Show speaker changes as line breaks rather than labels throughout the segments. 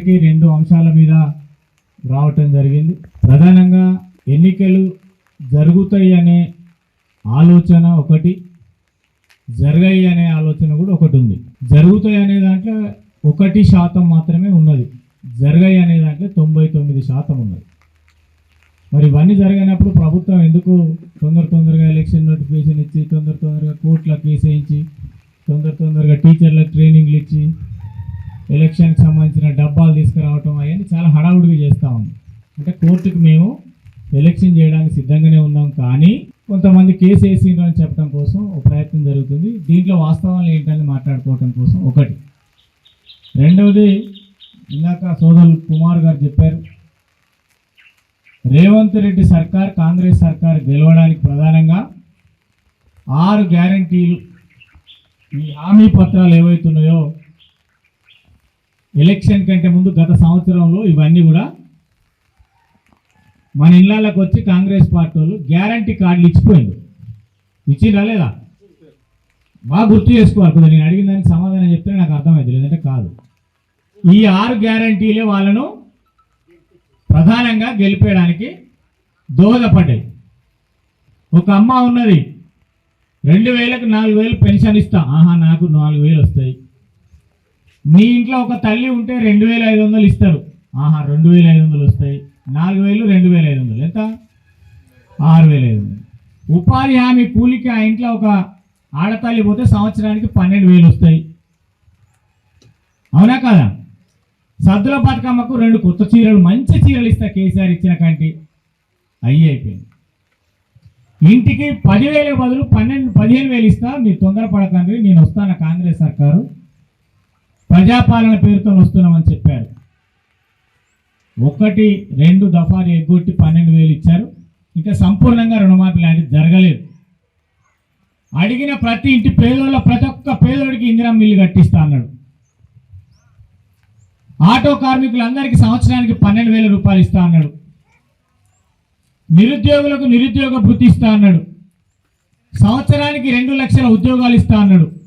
దగ్గరికి రెండు అంశాల మీద రావటం జరిగింది. ప్రధానంగా ఎన్నికలు జరుగుతాయి అనే ఆలోచన ఒకటి జరగాయి అనే ఆలోచన కూడా ఒకటి ఉంది. జరుగుతాయి అనే దాంట్లో ఒకటి శాతం మాత్రమే ఉన్నది. జరగాయి అనే దాంట్లో తొంభై తొమ్మిది శాతం ఉన్నది. మరి ఇవన్నీ జరిగినప్పుడు ప్రభుత్వం ఎందుకు తొందర తొందరగా ఎలక్షన్ నోటిఫికేషన్ ఇచ్చి తొందర తొందరగా కోర్టులకు వేసేయించి తొందర తొందరగా టీచర్లకు ట్రైనింగ్లు ఇచ్చి ఎలక్షన్కి సంబంధించిన డబ్బాలు తీసుకురావటం అవన్నీ చాలా హడావుడిగా చేస్తూ ఉంది అంటే కోర్టుకు మేము ఎలక్షన్ చేయడానికి సిద్ధంగానే ఉన్నాం కానీ కొంతమంది కేసు వేసిండ్రు అని చెప్పడం కోసం ఒక ప్రయత్నం జరుగుతుంది. దీంట్లో వాస్తవాలు ఏంటని మాట్లాడుకోవటం కోసం ఒకటి. రెండవది ఇందాక సోదరులు కుమార్ గారు చెప్పారు రేవంత్ రెడ్డి సర్కార్ కాంగ్రెస్ సర్కార్ గెలవడానికి ప్రధానంగా ఆరు గ్యారంటీలు ఈ హామీ పత్రాలు ఏవైతున్నాయో ఎలక్షన్ కంటే ముందు గత సంవత్సరంలో ఇవన్నీ కూడా మన ఇళ్ళకి వచ్చి కాంగ్రెస్ పార్టీ వాళ్ళు గ్యారంటీ కార్డులు ఇచ్చిపోయింది ఇచ్చిందా లేదా? బాగా గుర్తు చేసుకోవాలి. కొద్దిగా నేను అడిగిన దానికి సమాధానం చెప్తే నాకు అర్థమైంది. లేదంటే కాదు. ఈ ఆరు గ్యారంటీలే వాళ్ళను ప్రధానంగా గెలిపేయడానికి దోహదపడ్డాయి. ఒక అమ్మ ఉన్నది. రెండు వేలకు నాలుగు వేలు పెన్షన్ ఇస్తా. ఆహా నాకు నాలుగు వేలు వస్తాయి. మీ ఇంట్లో ఒక తల్లి ఉంటే రెండు వేల ఐదు వందలు ఇస్తారు. ఆహా రెండు వేల ఐదు వందలు వస్తాయి. నాలుగు వేలు రెండు వేల ఐదు వందలు. ఎంత? ఆరు వేల ఐదు వందలు. ఉపాధి హామీ కూలికి ఆ ఇంట్లో ఒక ఆడతల్లి పోతే సంవత్సరానికి పన్నెండు వేలు వస్తాయి. అవునా కదా? సద్దుల బతుకమ్మకు రెండు కొత్త చీరలు మంచి చీరలు ఇస్తా కేసీఆర్ ఇచ్చిన కంటి. అయ్యి అయిపోయింది. ఇంటికి పదివేల బదులు పన్నెండు పదిహేను వేలు ఇస్తా. మీరు తొందరపడకండి. నేను వస్తాను కాంగ్రెస్ సర్కారు. ప్రజాపాలన పేరుతో వస్తున్నామని చెప్పారు. ఒకటి రెండు దఫాలు ఎగ్గొట్టి పన్నెండు వేలు ఇచ్చారు. ఇంకా సంపూర్ణంగా రుణమాఫీ లాంటిది జరగలేదు. అడిగిన ప్రతి ఇంటి పేదోళ్ళ ప్రతి ఒక్క పేదోడికి ఇందిరా మిల్లు కట్టిస్తా అన్నాడు. ఆటో కార్మికులందరికీ సంవత్సరానికి పన్నెండు వేల రూపాయలు ఇస్తా అన్నాడు. నిరుద్యోగులకు నిరుద్యోగ భృతి ఇస్తా అన్నాడు. సంవత్సరానికి రెండు లక్షల ఉద్యోగాలు ఇస్తా అన్నాడు.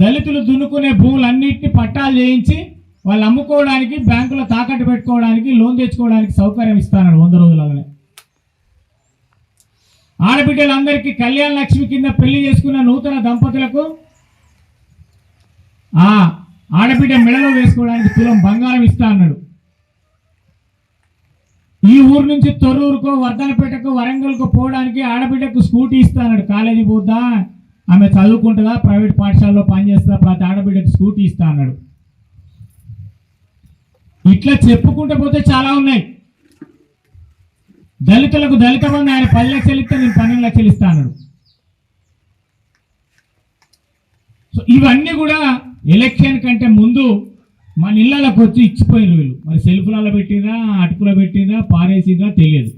దళితులు దున్నుకునే భూములన్నింటినీ పట్టాలు చేయించి వాళ్ళు అమ్ముకోవడానికి బ్యాంకులో తాకట్టు పెట్టుకోవడానికి లోన్ తెచ్చుకోవడానికి సౌకర్యం ఇస్తాడు వంద రోజులలోనే. ఆడబిడ్డలందరికీ కళ్యాణ లక్ష్మి కింద పెళ్ళి చేసుకున్న నూతన దంపతులకు ఆ ఆడబిడ్డ మెడలో వేసుకోవడానికి తులం బంగారం ఇస్తా అన్నాడు. ఈ ఊరు నుంచి తొర్రూరుకో వర్ధనపేటకు వరంగల్కు పోవడానికి ఆడబిడ్డకు స్కూటీ ఇస్తా అన్నాడు. కాలేజీ పోద్దా? ఆమె చదువుకుంటుందా ప్రైవేట్ పాఠశాలలో పనిచేస్తుందా ప్రతి ఆడబిడ్డకు స్కూటీ ఇస్తా అన్నాడు. ఇట్లా చెప్పుకుంటూ పోతే చాలా ఉన్నాయి. దళితులకు దళిత బంధు ఆయన పది లక్షలు ఇస్తే నేను పన్నెండు లక్షలు ఇస్తా అన్నాడు. సో ఇవన్నీ కూడా ఎలక్షన్ కంటే ముందు మన ఇళ్ళకి వచ్చి ఇచ్చిపోయిన వీళ్ళు. మరి సెల్ఫ్లలో పెట్టినా అటుకులో పెట్టినా పారేసిందా తెలియదు.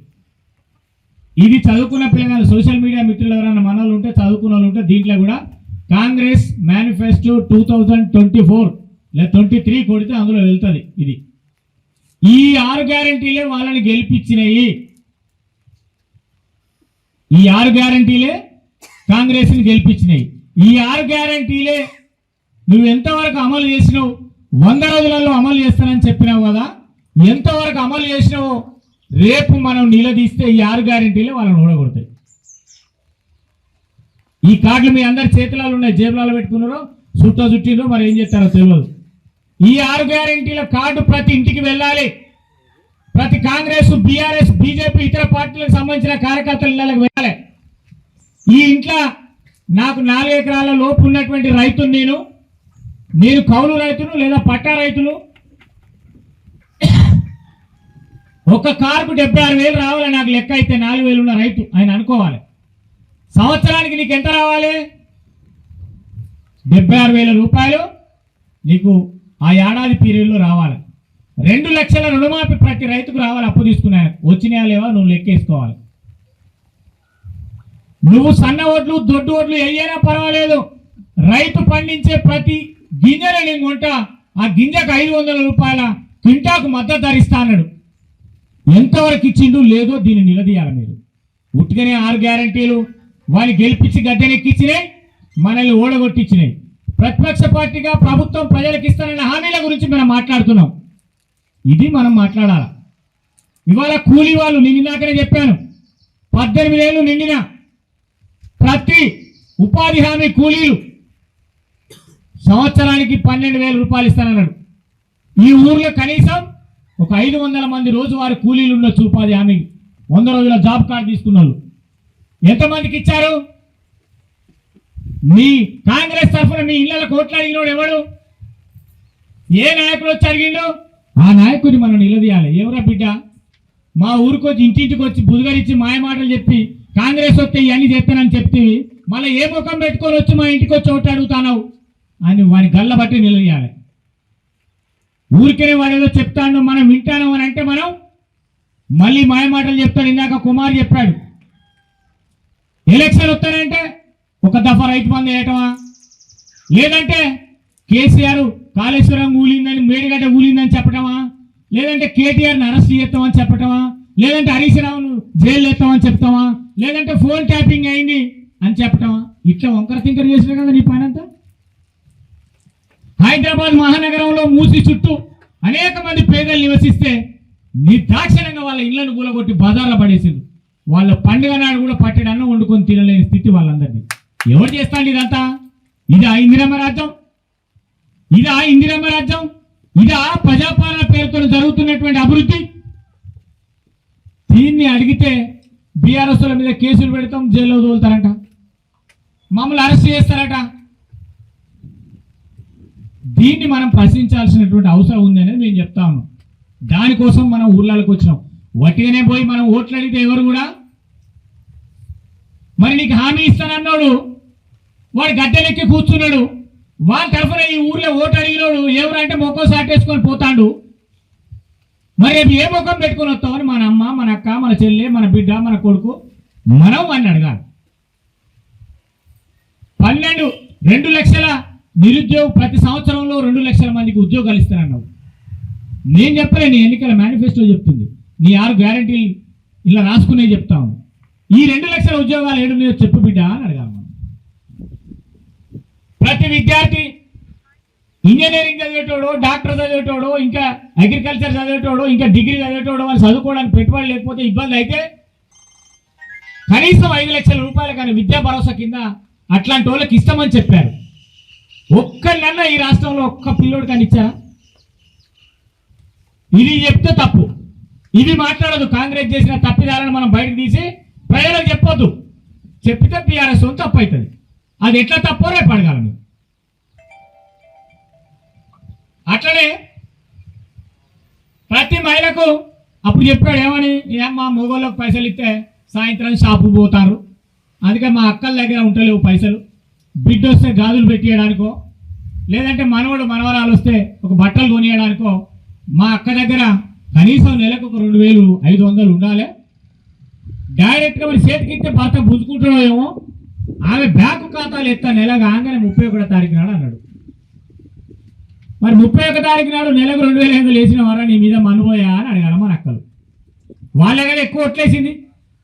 ఇది చదువుకున్న పిల్లలు సోషల్ మీడియా మిత్రులు ఎవరైనా మనలు ఉంటే చదువుకున్న వాళ్ళు ఉంటే దీంట్లో కూడా Congress manifesto two thousand twenty four లేదా ట్వంటీ త్రీ కొడితే అందులో వెళ్తుంది ఇది. ఈ ఆరు గ్యారంటీలే వాళ్ళని గెలిపించినాయి. ఈ ఆరు గ్యారంటీలే కాంగ్రెస్ని గెలిపించినాయి. ఈ ఆరు గ్యారంటీలే నువ్వు ఎంతవరకు అమలు చేసినావు? వంద రోజులలో అమలు చేస్తానని చెప్పినావు కదా? ఎంతవరకు అమలు చేసినావో రేపు మనం నిలదీస్తే ఈ ఆరు గ్యారంటీలే వాళ్ళని ఓడగొడతాయి ఈ కార్డులు మీ అందరి చేతులలో ఉన్నాయి జేబులలో పెట్టుకున్నారో చుట్టూ చుట్టినో మరి ఏం చేస్తారో తెలియదు ఈ ఆరు గ్యారంటీల కార్డు ప్రతి ఇంటికి వెళ్ళాలి. ప్రతి కాంగ్రెస్ బీఆర్ఎస్ బీజేపీ ఇతర పార్టీలకు సంబంధించిన కార్యకర్తలు ఇళ్ళకి వెళ్ళాలి. ఈ ఇంట్లో నాకు నాలుగు ఎకరాల లోపు ఉన్నటువంటి రైతును నేను నేను కౌలు రైతును లేదా పట్టా రైతులు ఒక కారుకు డెబ్బై ఆరు వేలు రావాలి నాకు లెక్క అయితే నాలుగు వేలు ఉన్న రైతు ఆయన అనుకోవాలి. సంవత్సరానికి నీకు ఎంత రావాలి? డెబ్బై ఆరు వేల రూపాయలు నీకు ఆ ఏడాది పీరియడ్లో రావాలి. రెండు లక్షల రుణమాఫీ ప్రతి రైతుకు రావాలి అప్పు తీసుకున్నాను వచ్చినాయా లేవా? నువ్వు లెక్కేసుకోవాలి నువ్వు సన్న ఓట్లు దొడ్డు ఓట్లు వేయనా పర్వాలేదు. రైతు పండించే ప్రతి గింజను నేను కొంటా. ఆ గింజకు ఐదు వందల రూపాయల క్వింటాకు మద్దతు ధరిస్తా అన్నాడు. ఎంతవరకు ఇచ్చిండు లేదో దీన్ని నిలదీయాలి మీరు. ఉట్టుకనే ఆరు గ్యారంటీలు వాళ్ళు గెలిపించి గడ్డనెక్కిచ్చినాయి మనల్ని ఓడగొట్టించినాయి ప్రతిపక్ష పార్టీగా ప్రభుత్వం ప్రజలకు ఇస్తానన్న హామీల గురించి మనం మాట్లాడుతున్నాం. ఇది మనం మాట్లాడాలి? ఇవాళ కూలీ వాళ్ళు నిండినాకనే చెప్పాను. పద్దెనిమిది ఏళ్ళు నిండిన ప్రతి ఉపాధి హామీ కూలీలు సంవత్సరానికి పన్నెండు వేల రూపాయలు ఇస్తానన్నాడు. ఈ ఊర్లో కనీసం ఒక ఐదు వందల మంది రోజువారి కూలీలు ఉండొచ్చు ఉపాధి హామీ వంద రోజుల జాబ్ కార్డు తీసుకున్నారు ఎంతమందికి ఇచ్చారు? మీ కాంగ్రెస్ తరఫున మీ ఇళ్ళ కోట్లు అడిగినోడు ఎవడు? ఏ నాయకుడు వచ్చి అడిగిండు ఆ నాయకుడిని మనం నిలదీయాలి. ఎవరా బిడ్డ? మా ఊరికి వచ్చి ఇంటింటికి వచ్చి బుధగరించి మాయ మాటలు చెప్పి కాంగ్రెస్ వస్తే ఇవన్నీ చెప్తానని చెప్తేవి మళ్ళీ ఏ ముఖం పెట్టుకొని వచ్చి మా ఇంటికి వచ్చి ఒకటి అడుగుతానవు అని వాని గల్ల బట్టి నిలదీయాలి. ఊరికనే వాడు ఏదో చెప్తాను మనం వింటాను అని అంటే మనం మళ్ళీ మాయమాటలు చెప్తాడు. ఇందాక కుమార్ చెప్పాడు. ఎలక్షన్ వస్తానంటే ఒక దఫా రైతు బంద్ వేయటమా? లేదంటే కేసీఆర్ కాళేశ్వరం ఊలిందని మేడిగడ్డ ఊలిందని చెప్పటమా? లేదంటే కేటీఆర్ని అరెస్ట్ చేస్తామని చెప్పటమా? లేదంటే హరీష్ రావును జైలు ఎత్తామని చెప్తామా? లేదంటే ఫోన్ ట్యాపింగ్ అయింది అని చెప్పటమా? ఇట్లా వంకర తింకర చేసిన కదా నీ పని అంతా? హైదరాబాద్ మహానగరంలో మూసి చుట్టూ అనేక మంది పేదలు నివసిస్తే నిర్దాక్షిణంగా వాళ్ళ ఇళ్ళను కూలగొట్టి బజార్లో పడేసింది వాళ్ళ పండుగ నాడు కూడా పట్టెడు వండుకొని తినలేని స్థితి వాళ్ళందరినీ ఎవరు చేస్తాండి ఇదంతా? ఇదా ఇందిరమ్మ రాజ్యం? ఇదా ఇందిరమ్మ రాజ్యం? ఇదా ప్రజాపాలన పేరుతో జరుగుతున్నటువంటి అభివృద్ధి? దీన్ని అడిగితే బీఆర్ఎస్ల మీద కేసులు పెడతాం జైల్లో తోలుతారంట. మమ్మల్ని అరెస్ట్ చేస్తారట. దీన్ని మనం ప్రశ్నించాల్సినటువంటి అవసరం ఉంది అనేది నేను చెప్తాను దానికోసం మనం ఊర్లలోకి వచ్చినాం. వట్టిగానే పోయి మనం ఓట్లు అడిగితే ఎవరు కూడా? మరి నీకు హామీ ఇస్తానన్నాడు. వాడు గడ్డలెక్కి కూర్చున్నాడు. వాళ్ళ తరఫున ఈ ఊర్లో ఓటు అడిగినోడు ఎవరంటే మొక్కం సాటేసుకొని పోతాడు. మరి రేపు ఏ ముఖం పెట్టుకొని వస్తామని మన అమ్మ మన అక్క మన చెల్లె మన బిడ్డ మన కొడుకు మనం అని అడగాలి. పన్నెండు రెండు లక్షల నిరుద్యోగ ప్రతి సంవత్సరంలో రెండు లక్షల మందికి ఉద్యోగాలు ఇస్తానన్నావు. నేను చెప్పలే నీ ఎన్నికల మేనిఫెస్టో చెప్తుంది. నీ ఆరు గ్యారంటీలు ఇలా రాసుకునే చెప్తాము. ఈ రెండు లక్షల ఉద్యోగాలు ఏడున్నాయో చెప్పు బిడ్డ అని అడగాలి మనం. ప్రతి విద్యార్థి ఇంజనీరింగ్ చదివేటోడు డాక్టర్ చదివేటోడు ఇంకా అగ్రికల్చర్ చదివేటోడు ఇంకా డిగ్రీ చదివేటోడు వాళ్ళు చదువుకోవడానికి పెట్టుబడి లేకపోతే ఇబ్బంది అయితే కనీసం ఐదు లక్షల రూపాయలు కానీ విద్యా భరోసా కింద అట్లాంటి వాళ్ళకి ఇస్తామని చెప్పారు. ఒక్కళ్ళన్నా ఈ రాష్ట్రంలో ఒక్క పిల్లోడు కానీ ఇచ్చారా ఇది చెప్తే తప్పు. ఇది మాట్లాడదు. కాంగ్రెస్ చేసిన తప్పిదాలను మనం బయటకు తీసి ప్రజలకు చెప్పొద్దు. చెప్పితే బీఆర్ఎస్ తప్పు అవుతుంది అది ఎట్లా తప్పో రేపు అడగాలి అట్లనే ప్రతి మహిళకు అప్పుడు చెప్పాడు ఏమని? ఏమ్మా మొగోళ్ళకు పైసలు ఇస్తే సాయంత్రం షాపు పోతారు. అందుకే మా అక్కల దగ్గర ఉంటలేవు పైసలు. బిడ్డ వస్తే గాజులు పెట్టియడానికో లేదంటే మనవడు మనవరాలు వస్తే ఒక బట్టలు కొనియడానికో మా అక్క దగ్గర కనీసం నెలకు ఒక రెండు వేలు ఐదు వందలు ఉండాలి? డైరెక్ట్గా మరి చేతికి ఇస్తే భర్త పుంజుకుంటాడో ఏమో? ఆమె బ్యాంకు ఖాతాలు ఎత్తా నెల కాగానే ముప్పై ఒకటో తారీఖు నాడు అన్నాడు. మరి ముప్పై ఒక తారీఖు నాడు నెలకు రెండు వేల ఐదు వేసిన వారా నీ మీద మనుపోయా అని అడిగారు మన అక్కలు. వాళ్ళే కదా ఎక్కువ ఒట్లేసింది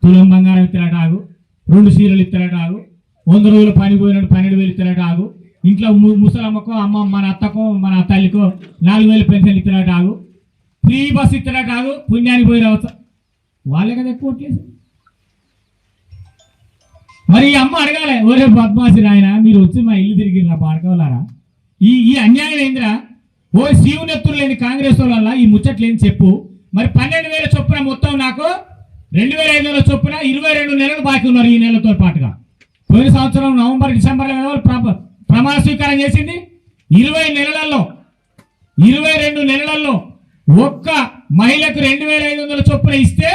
తులం బంగారం ఇస్తారట ఆగు రెండు సీరలు ఇస్తారట ఆగు వంద రోజులు పని పోయినట్టు పన్నెండు వేలు ఇస్తారట ఆగు ఇంట్లో ము- ముసలమ్మకో అమ్మ మన అత్తకో మన తల్లికో నాలుగు వేలు పెన్షన్ ఇచ్చినా కాదు ఫ్రీ బస్ ఇచ్చినా కాదు పుణ్యానికి పోయి రావచ్చు? వాళ్ళే కదా ఎక్కువ చేసి మరి ఈ అమ్మ అడగాలి ఒరే పద్మాసి నాయన మీరు వచ్చి మా ఇల్లు తిరిగిరా పాడకవలారా? ఈ ఈ అన్యాయం ఏందిరా? ఓ శివునెత్తులు లేని కాంగ్రెస్ వాళ్ళ ఈ ముచ్చట్లేని చెప్పు. మరి పన్నెండు వేల చొప్పున మొత్తం నాకు రెండు వేల ఐదు వేల చొప్పున ఇరవై రెండు నెలలు బాకీ ఉన్నారు ఈ నెలతో పాటుగా. పోయిన సంవత్సరం నవంబర్ డిసెంబర్ ప్రాపర్ ప్రమాణ స్వీకారం చేసింది. ఇరవై నెలలలో ఇరవై రెండు నెలలలో ఒక్క మహిళకు రెండు వేల ఐదు వందల చొప్పున ఇస్తే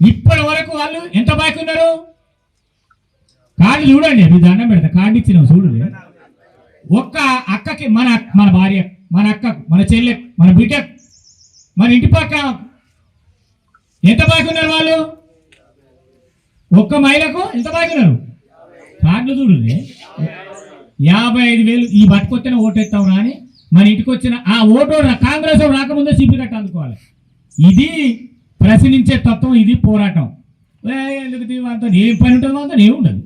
ఇప్పటి వరకు వాళ్ళు ఎంత బాకీ ఉన్నారు? కార్డు చూడండి మీ దండం పెడతా. కార్డు ఇచ్చినాం చూడండి. ఒక్క అక్కకి మన మన భార్య మన అక్క మన చెల్లె మన బిడ్డ మన ఇంటి పక్క ఎంత బాకీ ఉన్నారు వాళ్ళు? ఒక్క మహిళకు ఎంత బాకీ ఉన్నారు? కార్డులు చూడండి. యాభై ఐదు వేలు ఈ బట్టుకొచ్చిన ఓటు ఎత్తావు మన ఇంటికి వచ్చిన ఆ ఓటు రా- కాంగ్రెస్ రాకముందే సిపి కట్ట అందుకోవాలి. ఇది ప్రశ్నించే తత్వం ఇది పోరాటం. ఏ, ఎందుకు దీవంతో ఏం పని ఉంటుంది అంతా ఏమి ఉండదు.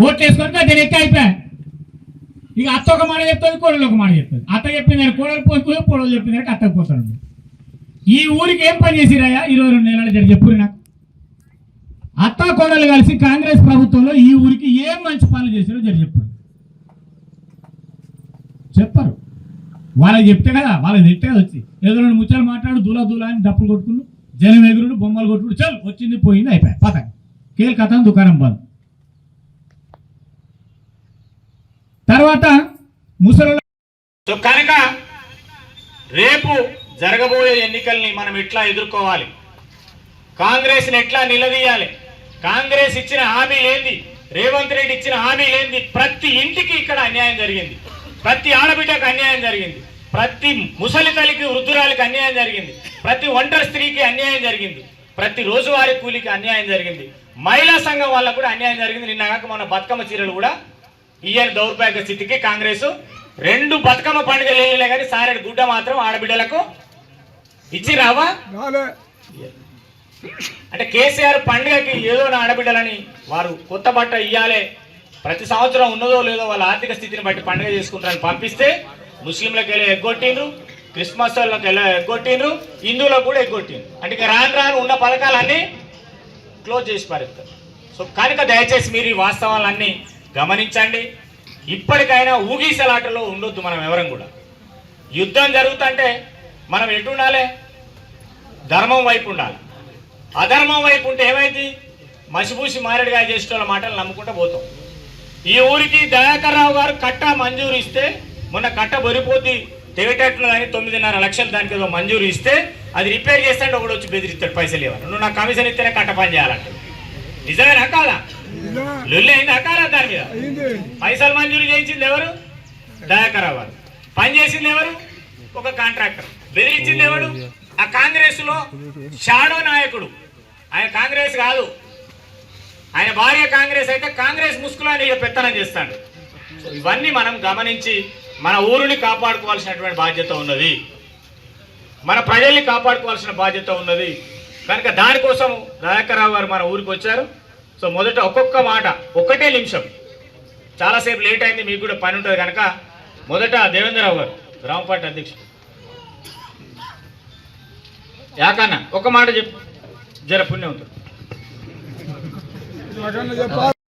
ఓట్లు వేసుకొని దాని ఎక్క అయిపోయా. ఇక అత్త ఒక మాట చెప్తుంది కోడలు ఒక మాట చెప్తుంది. అత్త చెప్పింది కోడలు పోయి కోడలు చెప్పింది అత్తకు పోతాడు. ఈ ఊరికి ఏం పని చేసిరాయా ఇరవై రెండు నెలల జరిగి చెప్పు నాకు. కోడలు కలిసి కాంగ్రెస్ ప్రభుత్వంలో ఈ ఊరికి ఏం మంచి పనులు చేసిరో జరిగి చెప్పు చెప్పరు. వాళ్ళకి చెప్తే కదా వాళ్ళకి చెప్తే కదా వచ్చి ఏదో రెండు ముచ్చాలు మాట్లాడు దూలా దూలా అని డప్పులు కొట్టుకుని జనం ఎగురుడు బొమ్మలు కొట్టుడు చల్ వచ్చింది పోయింది అయిపోయాయి పత కేల్ కథం దుకాణం బంద్. తర్వాత ముసలి
సో కనుక రేపు జరగబోయే ఎన్నికల్ని మనం ఎట్లా ఎదుర్కోవాలి? కాంగ్రెస్ని ఎట్లా నిలదీయాలి? కాంగ్రెస్ ఇచ్చిన హామీలేంది? రేవంత్ రెడ్డి ఇచ్చిన హామీలేంది? ప్రతి ఇంటికి ఇక్కడ అన్యాయం జరిగింది. ప్రతి ఆడబిడ్డకు అన్యాయం జరిగింది. ప్రతి ముసలి తల్లికి వృద్ధురాలికి అన్యాయం జరిగింది. ప్రతి ఒంటరి స్త్రీకి అన్యాయం జరిగింది. ప్రతి రోజువారీ కూలికి అన్యాయం జరిగింది. మహిళా సంఘం వాళ్ళకు కూడా అన్యాయం జరిగింది. నిన్న కాక మన బతుకమ్మ చీరలు కూడా ఈయన దౌర్భాగ్య స్థితికి కాంగ్రెస్ రెండు బతుకమ్మ పండుగలు వెళ్ళలే కానీ సారెడు గుడ్డ మాత్రం ఆడబిడ్డలకు ఇచ్చి రావా అంటే కేసీఆర్ పండుగకి ఏదో నా ఆడబిడ్డలని వారు కొత్త బట్ట ఇయ్యాలే. ప్రతి సంవత్సరం ఉన్నదో లేదో వాళ్ళ ఆర్థిక స్థితిని బట్టి పండుగ చేసుకుంటారని పంపిస్తే ముస్లింలకు వెళ్ళి ఎగ్గొట్టిండ్రు? క్రిస్మస్ వాళ్ళకి వెళ్ళి ఎగ్గొట్టిండ్రు? హిందువులకు కూడా ఎగ్గొట్టిండ్రు. అంటే ఇక రాను రాను ఉన్న పథకాలన్నీ క్లోజ్ చేసి పారేస్తారు. సో కనుక దయచేసి మీరు ఈ వాస్తవాలన్నీ గమనించండి. ఇప్పటికైనా ఊగీసలాటలో ఉండొద్దు మనం ఎవరం కూడా. యుద్ధం జరుగుతుంటే మనం ఎటు ఉండాలి? ధర్మం వైపు ఉండాలి. అధర్మం వైపు ఉంటే ఏమైంది? మసిపూసి మారేడుగా చేసే మాటలు నమ్ముకుంటూ పోతాం. ఈ ఊరికి దయాకర్ రావు గారు కట్ట మంజూరు ఇస్తే మొన్న కట్ట బొరిపోద్ది తెగటట్లు కానీ తొమ్మిదిన్నర లక్షలు దానికి ఏదో మంజూరు ఇస్తే అది రిపేర్ చేస్తాడు ఒకడు వచ్చి బెదిరిస్తాడు పైసలు ఇవ్వాలి నువ్వు నాకు కమిషన్ ఇస్తేనే కట్ట పని చేయాలంటే. నిజమేనా కాదా? లొల్లి అయింది అకాలా దాని మీద? పైసలు మంజూరు చేయించింది ఎవరు? దయాకర్ రావు గారు. పని చేసింది ఎవరు? ఒక కాంట్రాక్టర్. బెదిరించింది ఎవడు? ఆ కాంగ్రెస్లో షాడో నాయకుడు. ఆయన కాంగ్రెస్ కాదు. ఆయన భార్య కాంగ్రెస్ అయితే కాంగ్రెస్ ముసుగులో ఆయన పెత్తనం చేస్తాడు. సో ఇవన్నీ మనం గమనించి మన ఊరిని కాపాడుకోవాల్సినటువంటి బాధ్యత ఉన్నది. మన ప్రజల్ని కాపాడుకోవాల్సిన బాధ్యత ఉన్నది. కనుక దానికోసం దయాకర్రావు గారు మన ఊరికి వచ్చారు. సో మొదట ఒక్కొక్క మాట ఒక్కటే నిమిషం. చాలాసేపు లేట్ అయింది మీకు కూడా పని ఉంటుంది కనుక మొదట దేవేంద్రరావు గారు గ్రామ పార్టీ అధ్యక్షుడు. యాకన్న ఒక మాట చెప్పు. జర పుణ్యం ఉంటుంది. చెప్పాలి